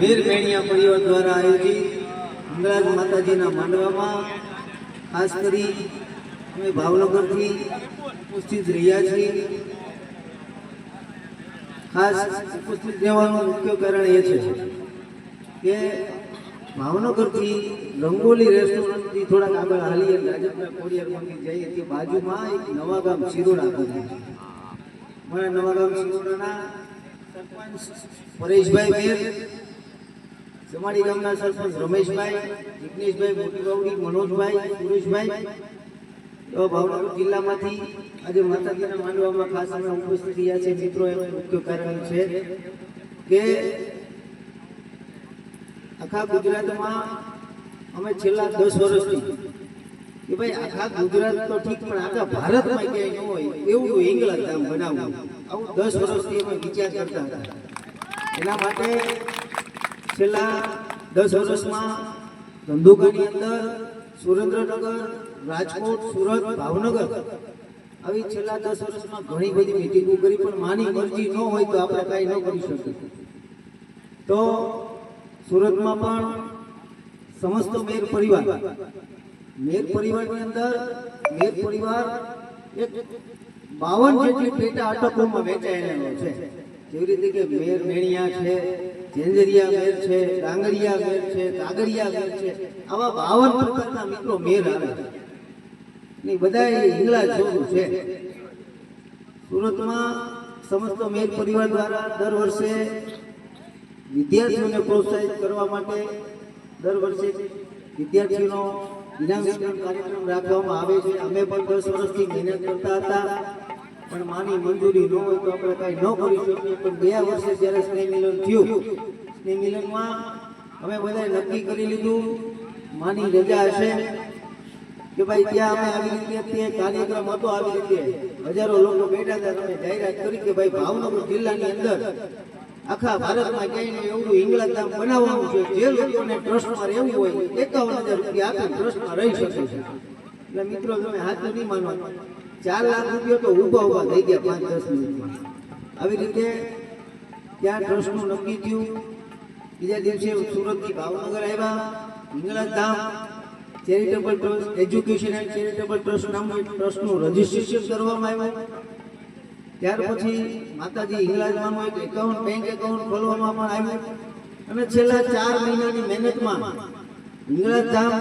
વીર મેણિયા પરિવાર દ્વારા આયોજિત અંગરાજ માતાજીના માંડવામાં ખાસ કરી અમે ભાવનગરથી ઉપસ્થિત રહ્યા છીએ. ખાસ ઉપસ્થિત રહેવાનું મુખ્ય કારણ એ છે કે ભાવનગરથી રંગોલી રેસ્ટોરન્ટથી થોડાક આગળ હાલીએ રાજપના કોડિયાર મંદિર જઈએ તે બાજુમાં એક નવા ગામ શિરોડા છે. મારા નવા ગામ શિરોડાના સરપંચ પરેશભાઈ મેર જમાડી ગામના સરપંચ રમેશભાઈ, જિગ્નેશભાઈ મોટીબાવડી મનોજભાઈ, સુરેશભાઈ તો ભાવનગર જિલ્લામાંથી આજે માતાજીના માંડવામાં ખાસ અમે ઉપસ્થિત રહ્યા છે મિત્રો, એનું મુખ્ય કારણ છે કે આખા ગુજરાતમાં અમે છેલ્લા દસ વર્ષથી કે ભાઈ, આખા ગુજરાત તો ઠીક, પણ આખા ભારતમાં ક્યાંય ન હોય એવું ઇંગ્લેન્ડ ધામ બનાવવું આવું દસ વર્ષથી અમે વિચાર કરતા હતા. એના માટે છેલ્લા દસ વર્ષમાં ધંધુકાની અંદર સુરેન્દ્રનગર, રાજકોટ, સુરત, ભાવનગર આવી છેલ્લા દસ વર્ષમાં ઘણી બધી મિટિંગો કરી, પણ માની મરજી ન હોય તો આપણે કાંઈ ન કરી શકીએ. તો સુરતમાં પણ સમસ્ત મેર પરિવાર મેર પરિવારની અંદર મેર પરિવાર બાવન જેટલી પેટા અટકોમાં વેચાયેલો છે. જેવી રીતે કે મેર મેણિયા છે ઝેંઝરિયા મેર છે, ડાંગરિયા મેર છે કાગરિયા મેર છે. આવા બાવન પ્રકારના મિત્રો મેર આવે છે. ને બધા હિંગળા જેવું છે. સુરતમાં સમસ્ત મેર પરિવાર દ્વારા દર વર્ષે વિદ્યાર્થીઓને પ્રોત્સાહિત કરવા માટે દર વર્ષે વિદ્યાર્થીઓનો ઇનામ કાર્યક્રમ રાખવામાં આવે છે. અમે પણ દસ વર્ષથી મહેનત કરતા હતા. પણ માની મંજૂરી ન હોય તો આપણે કાંઈ ન કરી શકીએ. પણ ગયા વર્ષે જ્યારે સ્નેહ મિલન થયું, સ્નેહ મિલનમાં અમે બધાએ નક્કી કરી લીધું, માની રજા હશે કે ભાઈ ત્યાં અમે આવી રીતે તે કાર્યક્રમ હતો, આવી રીતે હજારો લોકો બેઠા હતા, તમે જાહેરાત કરી કે ભાઈ ભાવનગર જિલ્લાની અંદર આખા ભારતમાં ક્યાંય એવું ઇંગ્લેન્ડ ધામ બનાવવાનું છે. જે લોકોને ટ્રસ્ટમાં રહેવું હોય, એકાવન હજાર રૂપિયા આપી ટ્રસ્ટમાં રહી શકે છે. એટલે મિત્રો, તમે હાથ નહીં માનો. ચાર લાખ રૂપિયા તો ઊભા ઊભા થઈ ગયા પાંચ દસ મિનિટમાં. આવી રીતે ત્યાં ટ્રસ્ટનું નક્કી થયું. બીજા દિવસે સુરતથી ભાવનગર આવ્યા ધામ charitable trust, education and charitable trust નામનું ટ્રસ્ટનું રજીસ્ટ્રેશન કરવામાં આવ્યું. ત્યાર પછી માતાજી હિંગલાજમાંનું એક એકાઉન્ટ, બેંક એકાઉન્ટ ખોલવામાં પણ આવ્યું. અને છેલ્લા ચાર મહિનાની મહેનતમાં હિંગલાજ ધામ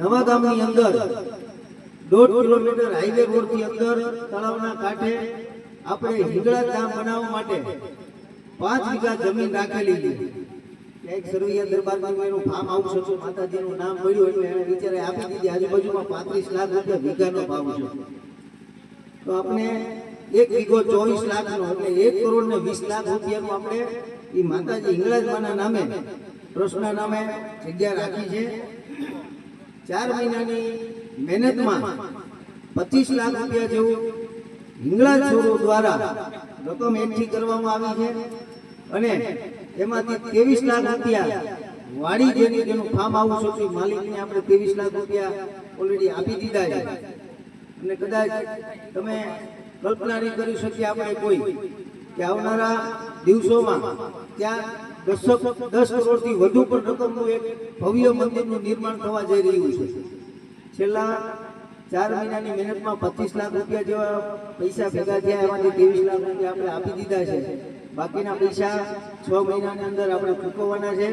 નવા ગામની અંદર દોઢ કિલોમીટર હાઈવે રોડથી અંદર તળાવના કાંઠે આપણે હિંગળા ગામ બનાવવા માટે પાંચ વીઘા જમીન રાખેલી હતી એક સરવૈયા દરબારમાં એનું ફાર્મ હાઉસ માતાજીનું નામ મળ્યું એટલે એને વિચારે આપી દીધી. આજુબાજુમાં પાંત્રીસ લાખ રૂપિયા વીઘાનો ભાવ છે. તો આપણે એક વીઘો ચોવીસ લાખનો એટલે એક કરોડ ને વીસ લાખ રૂપિયાનું આપણે એ માતાજી હિંગળાજમાના નામે ટ્રસ્ટના નામે જગ્યા રાખી છે. ચાર મહિનાની મહેનતમાં પચીસ લાખ રૂપિયા જેવું હિંગળા છોડો દ્વારા રકમ એકઠી કરવામાં આવી છે અને એમાંથી ત્રેવીસ લાખ રૂપિયા વાડી જેની જેનું ફાર્મ હાઉસ હતું માલિકને આપણે ત્રેવીસ લાખ રૂપિયા ઓલરેડી આપી દીધા છે. અને કદાચ તમે કલ્પના નહીં કરી શકીએ આપણે કોઈ કે આવનારા દિવસોમાં ત્યાં દસ દસ કરોડથી વધુ પણ રકમનું એક ભવ્ય મંદિરનું નિર્માણ થવા જઈ રહ્યું છે. છેલ્લા ચાર મહિનાની મહેનતમાં પચીસ લાખ રૂપિયા જેવા પૈસા ભેગા થયા એમાંથી ત્રેવીસ લાખ રૂપિયા આપણે આપી દીધા છે. બાકીના પૈસા છ મહિનાની અંદર આપણે ચૂકવવાના છે.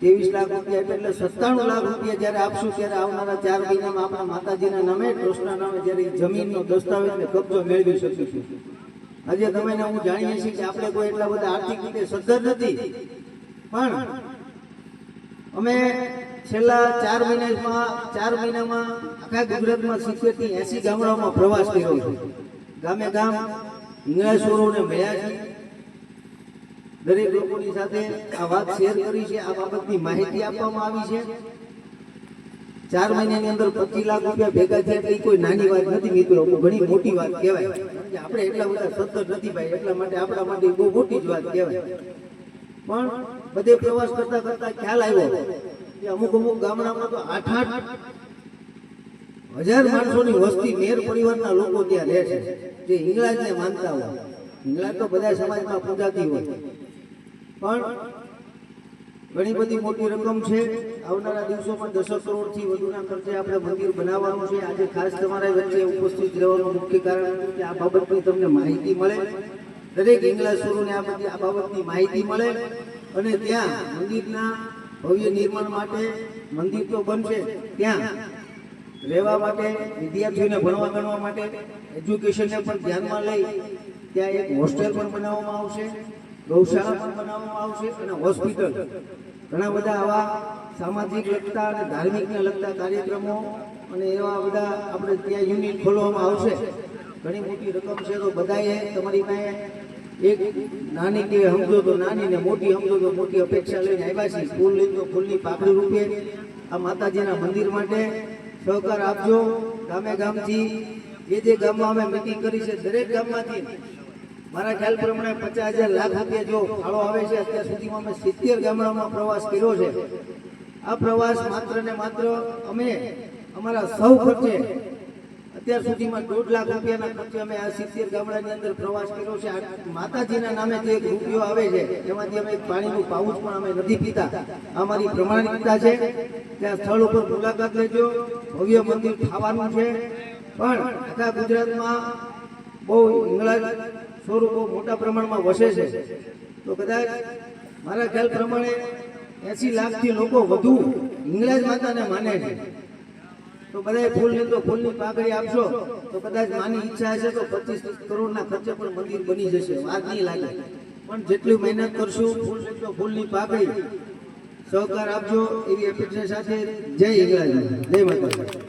ત્રેવીસ લાખ રૂપિયા એટલે સત્તાણું લાખ રૂપિયા જ્યારે આપશું ત્યારે આવનારા ચાર મહિનામાં આપણા માતાજીના નામે, ટ્રસ્ટના નામે જ્યારે જમીનનો દસ્તાવેજ ને કબજો મેળવી શકીશું. આજે તમે હું જાણીએ છીએ કે આપણે કોઈ એટલા બધા આર્થિક રીતે સદ્ધર નથી. પણ અમે છેલ્લા ચાર મહિનામાં ચાર મહિનામાં આખા ગુજરાતમાં સિત્તેરથી એસી ગામડાઓમાં પ્રવાસ કર્યો છે. ગામે ગામ ઇંગ્રેજોને મળ્યા છે. દરેક લોકોની સાથે આ વાત શેર કરી છે. આ બાબતની માહિતી આપવામાં આવી છે. ચાર મહિનાની અંદર પચીસ લાખ રૂપિયા ભેગા થયા ઈ કોઈ નાની વાત નથી મિત્રો. ઘણી મોટી વાત કહેવાય. આપણે એટલા બધા સત્તર નથી ભાઈ. એટલા માટે આપણા માટે બહુ મોટી જ વાત કહેવાય. પણ બધે પ્રવાસ કરતા કરતા ખ્યાલ આવ્યો. કે અમુક અમુક ગામડામાં તો આઠ આઠ હજાર માણસોની વસ્તી મેર પરિવારના લોકો ત્યાં રહે છે. જે હિંગળાજને માનતા હોય. હિંગળાજ તો બધા સમાજમાં પૂજાતી હોય. પણ ઘણી બધી મોટી રકમ છે. આવનારા દિવસોમાં દસક કરોડથી વધુના ખર્ચે આપણે મંદિર બનાવવાનું છે. આજે ખાસ તમારા વચ્ચે ઉપસ્થિત રહેવાનું મુખ્ય કારણ કે આ બાબતની તમને માહિતી મળે. દરેક ઇંગ્લાસુરોને આ બધી આ બાબતની માહિતી મળે. અને ત્યાં મંદિરના ભવ્ય નિર્માણ માટે મંદિર તો બનશે ત્યાં. રહેવા માટે વિદ્યાર્થીઓને ભણવા ગણવા માટે એજ્યુકેશનને પણ ધ્યાનમાં લઈ ત્યાં એક હોસ્ટેલ પણ બનાવવામાં આવશે, ગૌશાળા પણ બનાવવામાં આવશે અને હોસ્પિટલ. ઘણા બધા આવા સામાજિક લગતા અને ધાર્મિકને લગતા કાર્યક્રમો અને એવા બધા આપણે ત્યાં યુનિટ ખોલવામાં આવશે. ઘણી મોટી રકમ છે તો બધાએ તમારી પાસે એક નાની કે સમજો તો નાની ને મોટી સમજો તો મોટી અપેક્ષા લઈને આવ્યા છીએ. ફૂલ લઈને તો ફૂલની પાપડી રૂપે. આ માતાજીના મંદિર માટે સહકાર આપજો. ગામે ગામથી જે જે ગામમાં અમે મિટિંગ કરી છે, દરેક ગામમાંથી. મારા ખ્યાલ પ્રમાણે પચાસ હજાર લાખ રૂપિયા જો ફાળો આવે છે, અત્યાર સુધીમાં અમે સિત્તેર ગામડામાં પ્રવાસ કર્યો છે. આ પ્રવાસ માત્ર ને માત્ર અમે, અમારા સૌ ખર્ચે અત્યાર સુધીમાં દોઢ લાખ રૂપિયાના ખર્ચે અમે આ સિત્તેર ગામડાની અંદર પ્રવાસ કર્યો છે. માતાજીના નામે જે રૂપિયો આવે છે. એમાંથી અમે પાણીનું પાઉચ પણ અમે નથી પીતા. અમારી પ્રમાણિકતા છે. ત્યાં સ્થળ ઉપર મુલાકાત લેજો. ભવ્ય મંદિર થવાનું છે. પણ આખા ગુજરાતમાં બહુ ઇંગળા સ્વરૂપો મોટા પ્રમાણમાં વસે છે. તો કદાચ મારા ખ્યાલ પ્રમાણે એસી લાખથી લોકો વધુ ઇંગ્લેજ માતાને માને છે. તો બધાય ફૂલ ને તો ફૂલની પાકડી આપશો, તો કદાચ માની ઈચ્છા હશે તો પચીસ કરોડના ખર્ચે પણ મંદિર બની જશે, વાત નહીં લાગે. પણ જેટલી મહેનત કરશું, ફૂલ ને તો ફૂલની પાકડી સહકાર આપજો એવી અપેક્ષા સાથે જય ઇંગ્લેજ જય માતા